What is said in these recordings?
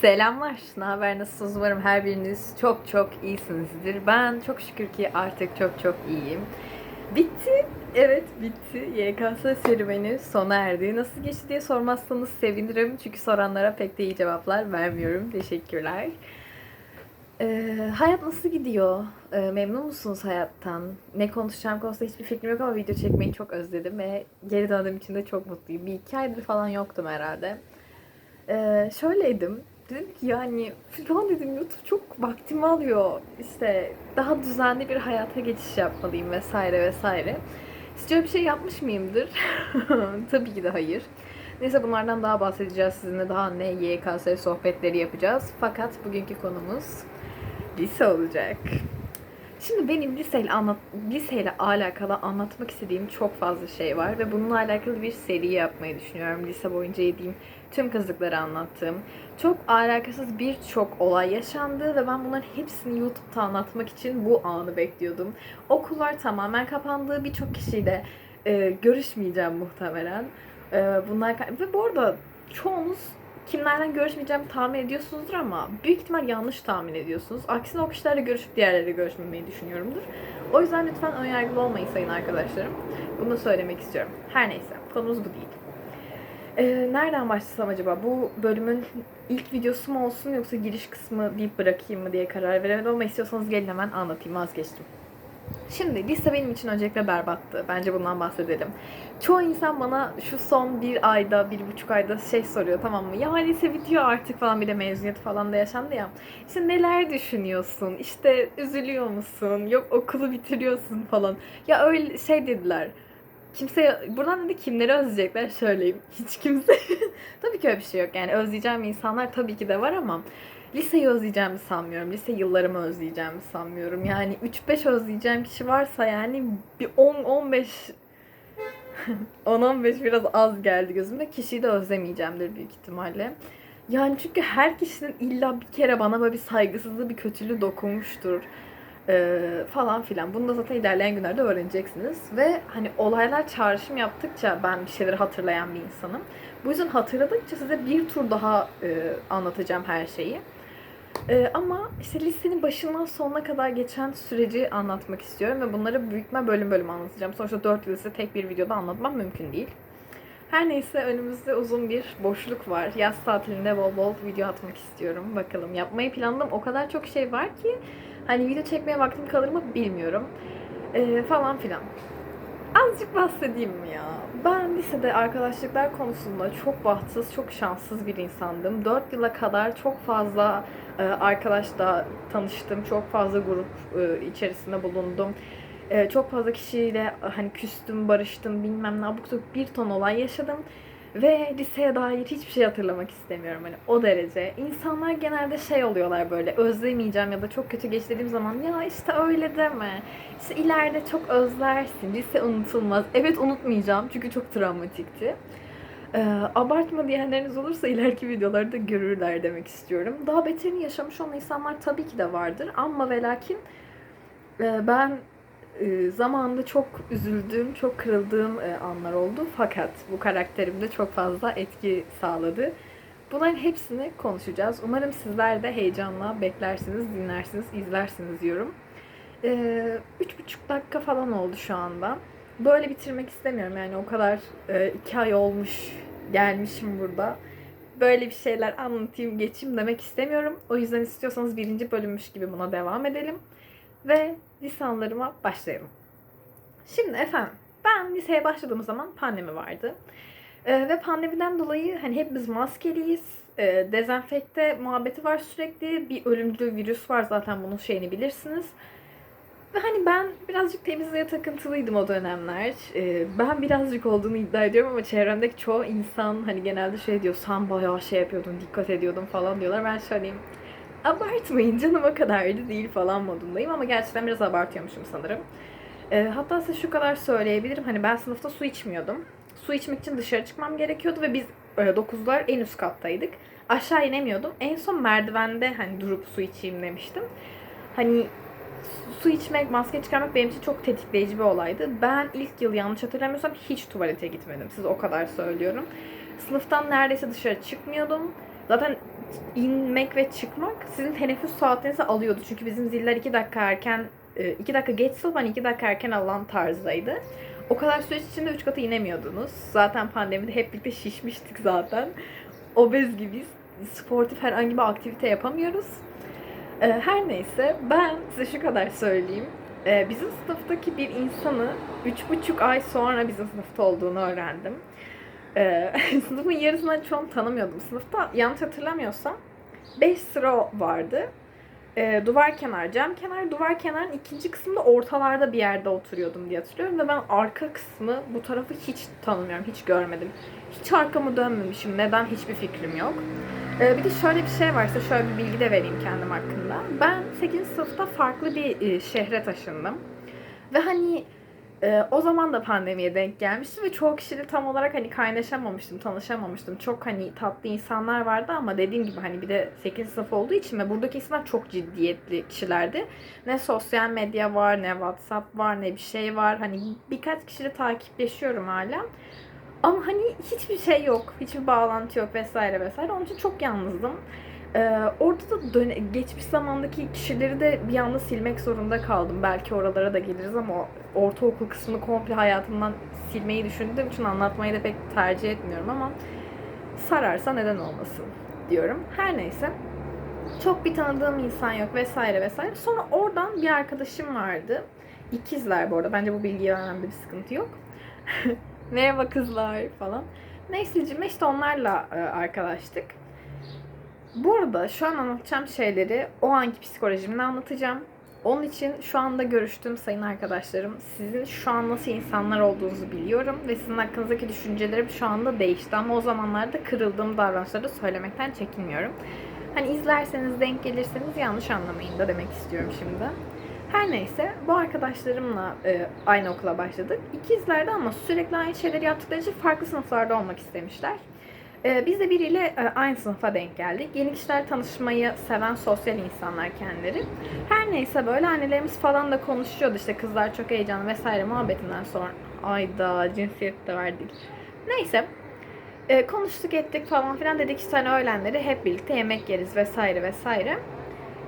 Selamlar. Ne haber? Nasılsınız? Umarım her biriniz çok çok iyisinizdir. Ben çok şükür ki artık çok çok iyiyim. Bitti. Evet bitti. YKS serüveni sona erdi. Nasıl geçti diye sormazsanız sevinirim. Çünkü soranlara pek de iyi cevaplar vermiyorum. Teşekkürler. Ee, hayat nasıl gidiyor? Ee, memnun musunuz hayattan? Ne konuşacağım konusunda hiçbir fikrim yok ama video çekmeyi çok özledim ve geri döndüğüm için de çok mutluyum. Bir iki aydır falan yoktum herhalde. Ee, şöyleydim. Dedim ki yani falan dedim YouTube çok vaktimi alıyor. İşte daha düzenli bir hayata geçiş yapmalıyım vesaire vesaire. Sizce bir şey yapmış mıyımdır? Tabii ki de hayır. Neyse bunlardan daha bahsedeceğiz sizinle. Daha ne YKS sohbetleri yapacağız. Fakat bugünkü konumuz lise olacak. Şimdi benim liseyle, anlat, liseyle alakalı anlatmak istediğim çok fazla şey var ve bununla alakalı bir seri yapmayı düşünüyorum. Lise boyunca yediğim tüm kazıkları anlattığım. Çok alakasız birçok olay yaşandı ve ben bunların hepsini YouTube'da anlatmak için bu anı bekliyordum. Okullar tamamen kapandı. Birçok kişiyle e, görüşmeyeceğim muhtemelen. E, bunlar ve bu arada çoğunuz kimlerden görüşmeyeceğimi tahmin ediyorsunuzdur ama büyük ihtimal yanlış tahmin ediyorsunuz. Aksine o kişilerle görüşüp diğerleriyle görüşmemeyi düşünüyorumdur. O yüzden lütfen önyargılı olmayın sayın arkadaşlarım. Bunu söylemek istiyorum. Her neyse konumuz bu değil. Ee, nereden başlasam acaba? Bu bölümün ilk videosu mu olsun yoksa giriş kısmı deyip bırakayım mı diye karar veremedim ama istiyorsanız gelin hemen anlatayım vazgeçtim. Şimdi lise benim için öncelikle berbattı. Bence bundan bahsedelim. Çoğu insan bana şu son bir ayda, bir buçuk ayda şey soruyor tamam mı? Ya lise bitiyor artık falan bir de mezuniyet falan da yaşandı ya. İşte neler düşünüyorsun? İşte üzülüyor musun? Yok okulu bitiriyorsun falan. Ya öyle şey dediler. Kimse buradan dedi kimleri özleyecekler söyleyeyim. Hiç kimse. tabii ki öyle bir şey yok. Yani özleyeceğim insanlar tabii ki de var ama liseyi özleyeceğimi sanmıyorum. Lise yıllarımı özleyeceğimi sanmıyorum. Yani 3-5 özleyeceğim kişi varsa yani bir 10-15 10-15 biraz az geldi gözüme. Kişiyi de özlemeyeceğimdir büyük ihtimalle. Yani çünkü her kişinin illa bir kere bana böyle bir saygısızlığı, bir kötülüğü dokunmuştur. Ee, falan filan. Bunu da zaten ilerleyen günlerde öğreneceksiniz. Ve hani olaylar çağrışım yaptıkça ben bir şeyleri hatırlayan bir insanım. Bu yüzden hatırladıkça size bir tur daha e, anlatacağım her şeyi. E, ama işte listenin başından sonuna kadar geçen süreci anlatmak istiyorum ve bunları büyütme bölüm bölüm anlatacağım. Sonuçta 4 yıl tek bir videoda anlatmam mümkün değil. Her neyse önümüzde uzun bir boşluk var. Yaz tatilinde bol bol video atmak istiyorum. Bakalım yapmayı planladığım o kadar çok şey var ki hani video çekmeye vaktim kalır mı bilmiyorum. Ee, falan filan. Azıcık bahsedeyim mi ya? Ben lisede arkadaşlıklar konusunda çok bahtsız, çok şanssız bir insandım. 4 yıla kadar çok fazla e, arkadaşla tanıştım. Çok fazla grup e, içerisinde bulundum. E, çok fazla kişiyle hani küstüm, barıştım, bilmem ne sabuk bir ton olay yaşadım. Ve liseye dair hiçbir şey hatırlamak istemiyorum hani o derece. İnsanlar genelde şey oluyorlar böyle özlemeyeceğim ya da çok kötü geç dediğim zaman ya işte öyle deme. İşte ileride çok özlersin. Lise unutulmaz. Evet unutmayacağım çünkü çok travmatikti. Ee, abartma diyenleriniz olursa ileriki videolarda görürler demek istiyorum. Daha beterini yaşamış olan insanlar tabii ki de vardır ama ve lakin e, ben e, zamanında çok üzüldüğüm, çok kırıldığım e, anlar oldu. Fakat bu karakterimde çok fazla etki sağladı. Bunların hepsini konuşacağız. Umarım sizler de heyecanla beklersiniz, dinlersiniz, izlersiniz diyorum. E, üç buçuk dakika falan oldu şu anda. Böyle bitirmek istemiyorum yani o kadar e, iki ay olmuş gelmişim burada. Böyle bir şeyler anlatayım, geçeyim demek istemiyorum. O yüzden istiyorsanız birinci bölümmüş gibi buna devam edelim ve lisanlarıma başlayalım. Şimdi efendim ben liseye başladığım zaman pandemi vardı. Ee, ve pandemiden dolayı hani hepimiz maskeliyiz. Ee, dezenfekte muhabbeti var sürekli. Bir ölümcül virüs var zaten bunun şeyini bilirsiniz. Ve hani ben birazcık temizliğe takıntılıydım o dönemler. Ee, ben birazcık olduğunu iddia ediyorum ama çevremdeki çoğu insan hani genelde şey diyor sen bayağı şey yapıyordun, dikkat ediyordun falan diyorlar. Ben söyleyeyim abartmayın canım o kadar da değil falan modundayım ama gerçekten biraz abartıyormuşum sanırım. E, hatta size şu kadar söyleyebilirim. Hani ben sınıfta su içmiyordum. Su içmek için dışarı çıkmam gerekiyordu ve biz e, dokuzlar en üst kattaydık. Aşağı inemiyordum. En son merdivende hani durup su içeyim demiştim. Hani su içmek, maske çıkarmak benim için çok tetikleyici bir olaydı. Ben ilk yıl yanlış hatırlamıyorsam hiç tuvalete gitmedim. Size o kadar söylüyorum. Sınıftan neredeyse dışarı çıkmıyordum. Zaten inmek ve çıkmak sizin teneffüs saatinizi alıyordu. Çünkü bizim ziller 2 dakika erken 2 dakika geçse ben 2 dakika erken alan tarzdaydı. O kadar süreç içinde 3 katı inemiyordunuz. Zaten pandemide hep birlikte şişmiştik zaten. Obez gibiyiz. Sportif herhangi bir aktivite yapamıyoruz. Ee, her neyse ben size şu kadar söyleyeyim. Ee, bizim sınıftaki bir insanı 3,5 ay sonra bizim sınıfta olduğunu öğrendim. Ee, sınıfın yarısından çoğunu tanımıyordum. Sınıfta yanlış hatırlamıyorsam 5 sıra vardı. Ee, duvar kenar, cam kenar, duvar kenarın ikinci kısmında ortalarda bir yerde oturuyordum diye hatırlıyorum. Ve ben arka kısmı bu tarafı hiç tanımıyorum, hiç görmedim. Hiç arkamı dönmemişim. Neden hiçbir fikrim yok. Ee, bir de şöyle bir şey varsa şöyle bir bilgi de vereyim kendim hakkında. Ben 8. sınıfta farklı bir e, şehre taşındım. Ve hani e, o zaman da pandemiye denk gelmiştim ve çoğu kişiyle tam olarak hani kaynaşamamıştım, tanışamamıştım. Çok hani tatlı insanlar vardı ama dediğim gibi hani bir de 8. sınıf olduğu için ve buradaki insanlar çok ciddiyetli kişilerdi. Ne sosyal medya var, ne WhatsApp var, ne bir şey var. Hani birkaç kişiyle takipleşiyorum hala. Ama hani hiçbir şey yok, hiçbir bağlantı yok vesaire vesaire. Onun için çok yalnızdım. Ee, orada da döne, geçmiş zamandaki kişileri de bir anda silmek zorunda kaldım. Belki oralara da geliriz ama ortaokul kısmını komple hayatımdan silmeyi düşündüğüm için anlatmayı da pek tercih etmiyorum ama sararsa neden olmasın diyorum. Her neyse. Çok bir tanıdığım insan yok vesaire vesaire. Sonra oradan bir arkadaşım vardı. İkizler bu arada. Bence bu bilgiyi vermemde bir sıkıntı yok. Merhaba kızlar falan. Neyse işte onlarla e, arkadaştık. Bu arada şu an anlatacağım şeyleri o anki psikolojimle anlatacağım. Onun için şu anda görüştüğüm sayın arkadaşlarım sizin şu an nasıl insanlar olduğunuzu biliyorum ve sizin hakkınızdaki düşüncelerim şu anda değişti ama o zamanlarda kırıldığım davranışları söylemekten çekinmiyorum. Hani izlerseniz denk gelirseniz yanlış anlamayın da demek istiyorum şimdi. Her neyse bu arkadaşlarımla e, aynı okula başladık. İkizlerdi ama sürekli aynı şeyleri yaptıkları için farklı sınıflarda olmak istemişler. E, biz de biriyle e, aynı sınıfa denk geldik. Yeni kişiler tanışmayı seven sosyal insanlar kendileri. Her neyse böyle annelerimiz falan da konuşuyordu işte kızlar çok heyecanlı vesaire muhabbetinden sonra. Ayda cinsiyet de verdik. Neyse e, konuştuk ettik falan filan dedik işte hani öğlenleri hep birlikte yemek yeriz vesaire vesaire.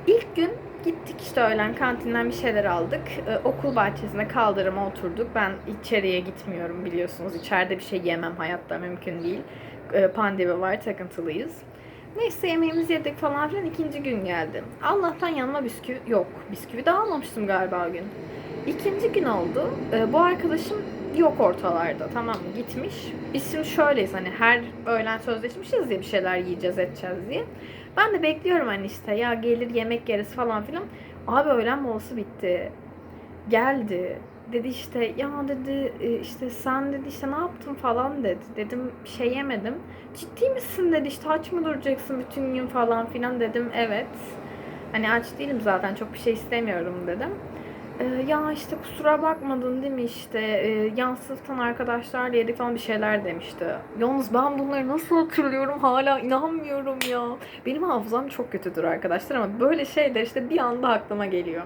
İlk gün Gittik işte öğlen kantinden bir şeyler aldık. Ee, okul bahçesinde kaldırıma oturduk. Ben içeriye gitmiyorum biliyorsunuz. İçeride bir şey yemem hayatta mümkün değil. Ee, pandemi var takıntılıyız. Neyse yemeğimizi yedik falan filan ikinci gün geldi. Allah'tan yanıma bisküvi yok. Bisküvi de almamıştım galiba o gün. İkinci gün oldu. Ee, bu arkadaşım yok ortalarda tamam gitmiş. Biz şimdi şöyleyiz hani her öğlen sözleşmişiz diye bir şeyler yiyeceğiz edeceğiz diye. Ben de bekliyorum hani işte ya gelir yemek yeriz falan filan. Abi öğlen molası bitti. Geldi. Dedi işte ya dedi e, işte sen dedi işte ne yaptın falan dedi. Dedim bir şey yemedim. Ciddi misin dedi işte aç mı duracaksın bütün gün falan filan dedim evet. Hani aç değilim zaten çok bir şey istemiyorum dedim. Ee, ya işte kusura bakmadın değil mi işte e, yan sınıftan arkadaşlarla yedik falan bir şeyler demişti. Yalnız ben bunları nasıl hatırlıyorum hala inanmıyorum ya. Benim hafızam çok kötüdür arkadaşlar ama böyle şeyler işte bir anda aklıma geliyor.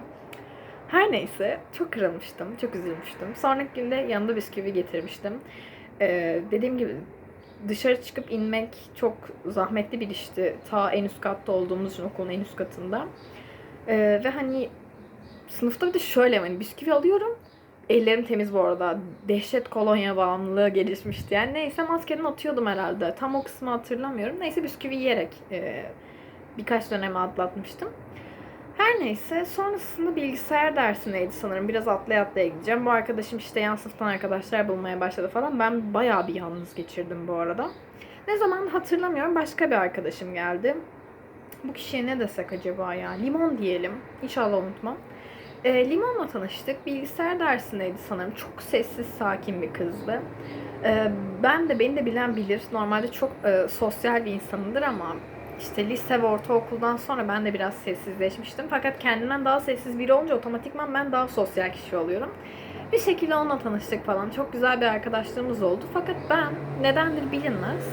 Her neyse çok kırılmıştım, çok üzülmüştüm. Sonraki günde yanında bisküvi getirmiştim. Ee, dediğim gibi dışarı çıkıp inmek çok zahmetli bir işti. Ta en üst katta olduğumuz için okulun en üst katında. Ee, ve hani sınıfta bir de şöyle hani bisküvi alıyorum. Ellerim temiz bu arada. Dehşet kolonya bağımlılığı gelişmişti. Yani neyse maskeden atıyordum herhalde. Tam o kısmı hatırlamıyorum. Neyse bisküvi yiyerek e, birkaç dönemi atlatmıştım. Her neyse sonrasında bilgisayar dersindeydi sanırım. Biraz atlaya atlaya gideceğim. Bu arkadaşım işte yan sınıftan arkadaşlar bulmaya başladı falan. Ben bayağı bir yalnız geçirdim bu arada. Ne zaman hatırlamıyorum. Başka bir arkadaşım geldi. Bu kişiye ne desek acaba ya? Limon diyelim. İnşallah unutmam. E, Limon'la tanıştık. Bilgisayar dersindeydi sanırım. Çok sessiz, sakin bir kızdı. E, ben de, beni de bilen bilir. Normalde çok e, sosyal bir insanımdır ama işte lise ve ortaokuldan sonra ben de biraz sessizleşmiştim. Fakat kendimden daha sessiz biri olunca otomatikman ben daha sosyal kişi oluyorum. Bir şekilde onunla tanıştık falan. Çok güzel bir arkadaşlığımız oldu. Fakat ben nedendir bilinmez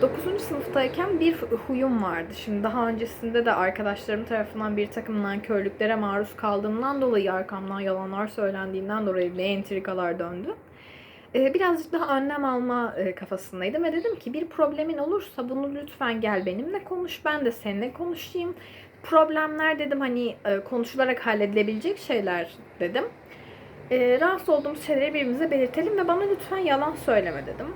9. sınıftayken bir huyum vardı. Şimdi daha öncesinde de arkadaşlarım tarafından bir takım nankörlüklere maruz kaldığımdan dolayı arkamdan yalanlar söylendiğinden dolayı ne entrikalar döndü. E, birazcık daha önlem alma e, kafasındaydım ve dedim ki bir problemin olursa bunu lütfen gel benimle konuş ben de seninle konuşayım. Problemler dedim hani e, konuşularak halledilebilecek şeyler dedim. E, rahatsız olduğumuz şeyleri birbirimize belirtelim ve bana lütfen yalan söyleme dedim.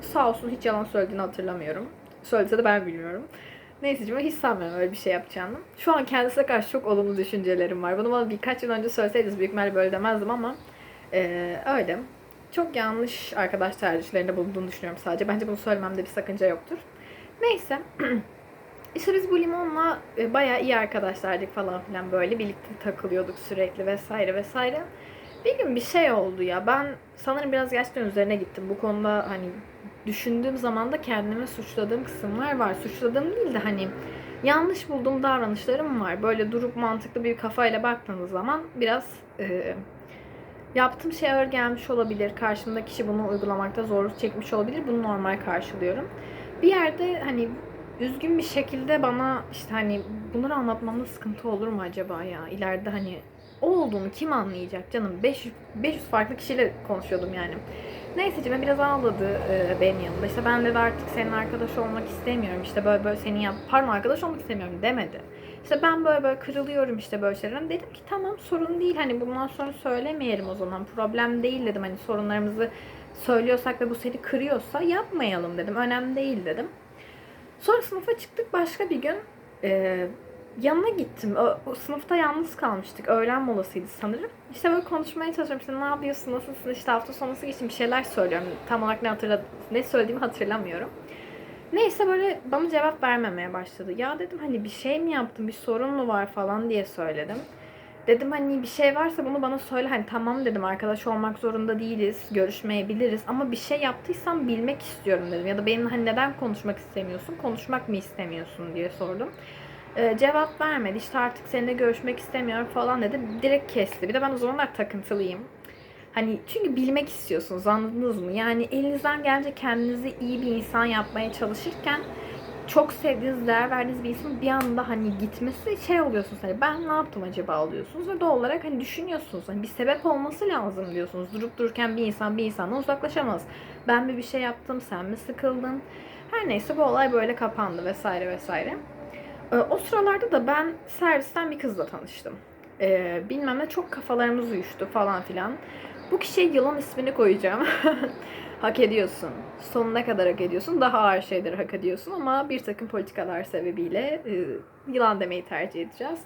Sağ olsun hiç yalan söylediğini hatırlamıyorum. Söylese de ben bilmiyorum. Neyse canım hiç sanmıyorum öyle bir şey yapacağını. Şu an kendisine karşı çok olumlu düşüncelerim var. Bunu bana birkaç yıl önce söyleseydiniz büyük ihtimalle böyle demezdim ama e, öyle. Çok yanlış arkadaş tercihlerinde bulunduğunu düşünüyorum sadece. Bence bunu söylememde bir sakınca yoktur. Neyse. işte biz bu limonla e, bayağı iyi arkadaşlardık falan filan böyle. Birlikte takılıyorduk sürekli vesaire vesaire. Bir gün bir şey oldu ya. Ben sanırım biraz gerçekten üzerine gittim. Bu konuda hani düşündüğüm zaman da kendimi suçladığım kısımlar var. Suçladığım değil de hani yanlış bulduğum davranışlarım var. Böyle durup mantıklı bir kafayla baktığınız zaman biraz e, yaptığım şey ağır gelmiş olabilir. Karşımdaki kişi bunu uygulamakta zorluk çekmiş olabilir. Bunu normal karşılıyorum. Bir yerde hani üzgün bir şekilde bana işte hani bunları anlatmamda sıkıntı olur mu acaba ya? İleride hani o olduğunu kim anlayacak canım? 500, 500 farklı kişiyle konuşuyordum yani. Neyse Cime biraz ağladı e, benim yanımda. İşte ben de artık senin arkadaş olmak istemiyorum. İşte böyle böyle senin yap pardon arkadaş olmak istemiyorum demedi. İşte ben böyle böyle kırılıyorum işte böyle şeylerden. Dedim ki tamam sorun değil. Hani bundan sonra söylemeyelim o zaman. Problem değil dedim. Hani sorunlarımızı söylüyorsak ve bu seni kırıyorsa yapmayalım dedim. Önemli değil dedim. Sonra sınıfa çıktık başka bir gün. E, yanına gittim. O, o sınıfta yalnız kalmıştık. Öğlen molasıydı sanırım. İşte böyle konuşmaya çalışıyorum. İşte ne yapıyorsun, nasılsın, işte hafta sonu nasıl geçti bir şeyler söylüyorum. Tam olarak ne hatırla ne söylediğimi hatırlamıyorum. Neyse böyle bana cevap vermemeye başladı. Ya dedim hani bir şey mi yaptım, bir sorun mu var falan diye söyledim. Dedim hani bir şey varsa bunu bana söyle. Hani tamam dedim arkadaş olmak zorunda değiliz, görüşmeyebiliriz ama bir şey yaptıysam bilmek istiyorum dedim. Ya da benimle hani neden konuşmak istemiyorsun, konuşmak mı istemiyorsun diye sordum. Ee, cevap vermedi. İşte artık seninle görüşmek istemiyorum falan dedi. Direkt kesti. Bir de ben o zamanlar takıntılıyım. Hani çünkü bilmek istiyorsunuz anladınız mı? Yani elinizden gelince kendinizi iyi bir insan yapmaya çalışırken çok sevdiğiniz, değer verdiğiniz bir insanın bir anda hani gitmesi şey oluyorsunuz hani ben ne yaptım acaba oluyorsunuz ve doğal olarak hani düşünüyorsunuz hani bir sebep olması lazım diyorsunuz. Durup dururken bir insan bir insandan uzaklaşamaz. Ben mi bir şey yaptım, sen mi sıkıldın? Her neyse bu olay böyle kapandı vesaire vesaire. Ee, o sıralarda da ben servisten bir kızla tanıştım. Ee, bilmem ne çok kafalarımız uyuştu falan filan. Bu kişiye yılan ismini koyacağım. hak ediyorsun. Sonuna kadar hak ediyorsun. Daha ağır şeyleri hak ediyorsun ama bir takım politikalar sebebiyle e, yılan demeyi tercih edeceğiz.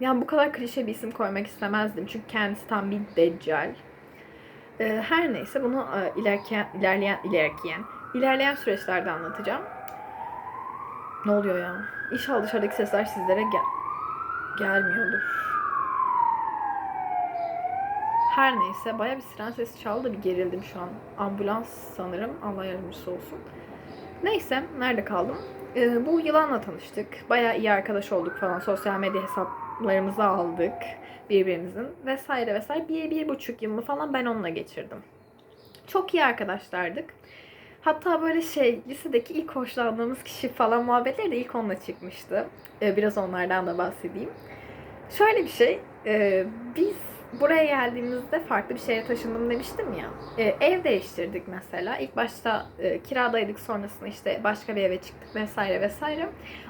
Yani bu kadar klişe bir isim koymak istemezdim. Çünkü kendisi tam bir deccal. E, her neyse bunu e, ilerleyen, ilerleyen, ilerleyen, ilerleyen süreçlerde anlatacağım. Ne oluyor ya? İnşallah dışarıdaki sesler sizlere gel gelmiyordur. Her neyse baya bir siren sesi çaldı bir gerildim şu an. Ambulans sanırım. Allah yardımcısı olsun. Neyse nerede kaldım? Ee, bu yılanla tanıştık. Baya iyi arkadaş olduk falan. Sosyal medya hesaplarımızı aldık birbirimizin vesaire vesaire. Bir, bir buçuk yılını falan ben onunla geçirdim. Çok iyi arkadaşlardık. Hatta böyle şey lisedeki ilk hoşlandığımız kişi falan muhabbetleri de ilk onunla çıkmıştı. Ee, biraz onlardan da bahsedeyim. Şöyle bir şey. E, biz buraya geldiğimizde farklı bir şehre taşındım demiştim ya. E, ev değiştirdik mesela. İlk başta e, kiradaydık sonrasında işte başka bir eve çıktık vesaire vesaire.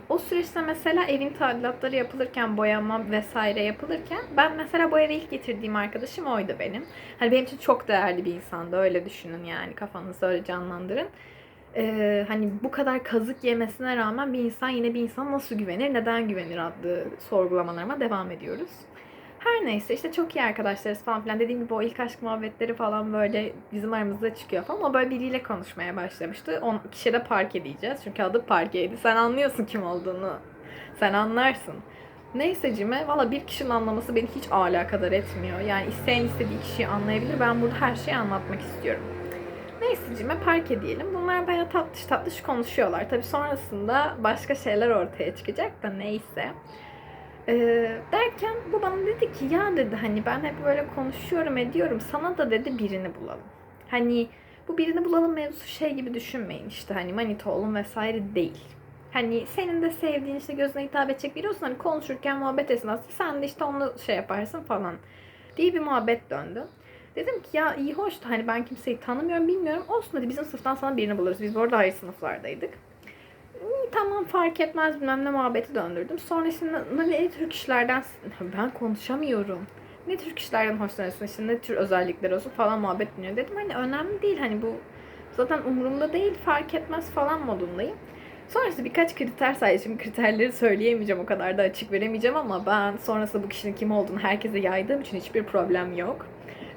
O süreçte mesela evin tadilatları yapılırken, boyama vesaire yapılırken ben mesela bu eve ilk getirdiğim arkadaşım oydu benim. Hani benim için çok değerli bir insandı öyle düşünün yani kafanızda öyle canlandırın. Ee, hani bu kadar kazık yemesine rağmen bir insan yine bir insan nasıl güvenir, neden güvenir adlı sorgulamalarıma devam ediyoruz. Her neyse işte çok iyi arkadaşlarız falan filan. Dediğim gibi o ilk aşk muhabbetleri falan böyle bizim aramızda çıkıyor falan. O böyle biriyle konuşmaya başlamıştı. O kişiye de Parke diyeceğiz. Çünkü adı Parke'ydi. Sen anlıyorsun kim olduğunu. Sen anlarsın. Neyse Cime, valla bir kişinin anlaması beni hiç alakadar etmiyor. Yani isteyen istediği kişiyi anlayabilir. Ben burada her şeyi anlatmak istiyorum. Neyse Cime parke diyelim. Bunlar bayağı tatlış tatlış konuşuyorlar. Tabi sonrasında başka şeyler ortaya çıkacak da neyse. Ee, derken bu bana dedi ki ya dedi hani ben hep böyle konuşuyorum ediyorum sana da dedi birini bulalım. Hani bu birini bulalım mevzusu şey gibi düşünmeyin işte hani manita olun vesaire değil. Hani senin de sevdiğin işte gözüne hitap edecek biri olsun hani konuşurken muhabbet esnasında sen de işte onu şey yaparsın falan diye bir muhabbet döndü. Dedim ki ya iyi hoş da hani ben kimseyi tanımıyorum bilmiyorum. Olsun hadi bizim sınıftan sana birini buluruz. Biz bu arada ayrı sınıflardaydık. İyi, tamam fark etmez bilmem ne muhabbeti döndürdüm. Sonra şimdi ne, ne tür kişilerden ben konuşamıyorum. Ne tür kişilerden hoşlanıyorsun işte ne tür özellikler olsun falan muhabbet dönüyor. Dedim hani önemli değil hani bu zaten umurumda değil fark etmez falan modundayım. Sonrasında birkaç kriter saydı. Şimdi kriterleri söyleyemeyeceğim o kadar da açık veremeyeceğim ama ben sonrasında bu kişinin kim olduğunu herkese yaydığım için hiçbir problem yok.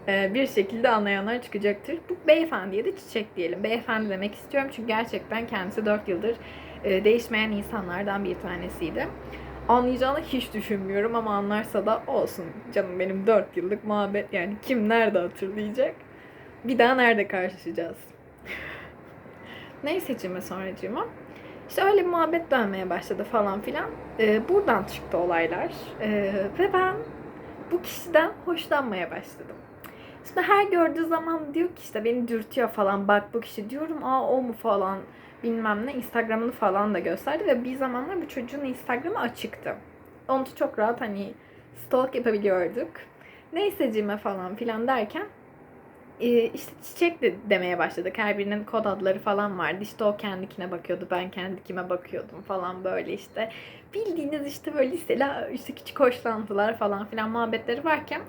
Ee, bir şekilde anlayanlar çıkacaktır. Bu beyefendiye de çiçek diyelim. Beyefendi demek istiyorum çünkü gerçekten kendisi 4 yıldır e, değişmeyen insanlardan bir tanesiydi. Anlayacağını hiç düşünmüyorum ama anlarsa da olsun. Canım benim 4 yıllık muhabbet yani kim nerede hatırlayacak? Bir daha nerede karşılaşacağız? Neyse sonracığıma. İşte öyle bir muhabbet dönmeye başladı falan filan. Ee, buradan çıktı olaylar. Ee, ve ben bu kişiden hoşlanmaya başladım. Şimdi her gördüğü zaman diyor ki işte beni dürtüyor falan bak bu kişi diyorum aa o mu falan bilmem ne Instagram'ını falan da gösterdi ve bir zamanlar bu çocuğun Instagram'ı açıktı. Onu çok rahat hani stalk yapabiliyorduk. Neysecime falan filan derken e, işte çiçek de demeye başladık. Her birinin kod adları falan vardı. İşte o kendikine bakıyordu, ben kendikime bakıyordum falan böyle işte. Bildiğiniz işte böyle liseli işte küçük hoşlantılar falan filan muhabbetleri varken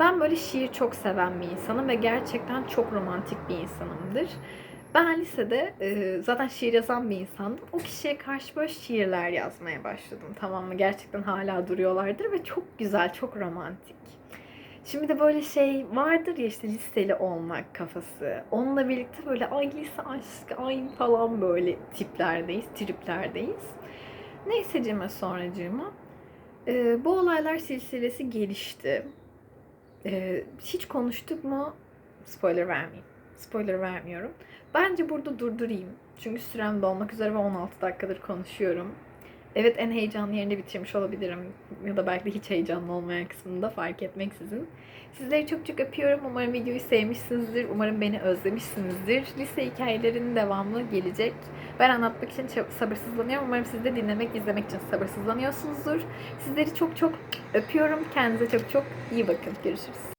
ben böyle şiir çok seven bir insanım ve gerçekten çok romantik bir insanımdır. Ben lisede e, zaten şiir yazan bir insandım. O kişiye karşı böyle şiirler yazmaya başladım. Tamam mı? Gerçekten hala duruyorlardır ve çok güzel, çok romantik. Şimdi de böyle şey vardır ya işte listeli olmak kafası. Onunla birlikte böyle ay lise aşk, ay falan böyle tiplerdeyiz, triplerdeyiz. Neysecime sonracığıma. E, bu olaylar silsilesi gelişti. E, hiç konuştuk mu? Spoiler vermeyeyim. Spoiler vermiyorum. Bence burada durdurayım. Çünkü sürem dolmak üzere ve 16 dakikadır konuşuyorum. Evet en heyecanlı yerini bitirmiş olabilirim. Ya da belki de hiç heyecanlı olmayan kısmını da fark etmeksizin. Sizleri çok çok öpüyorum. Umarım videoyu sevmişsinizdir. Umarım beni özlemişsinizdir. Lise hikayelerinin devamı gelecek. Ben anlatmak için çok sabırsızlanıyorum. Umarım siz de dinlemek, izlemek için sabırsızlanıyorsunuzdur. Sizleri çok çok öpüyorum. Kendinize çok çok iyi bakın. Görüşürüz.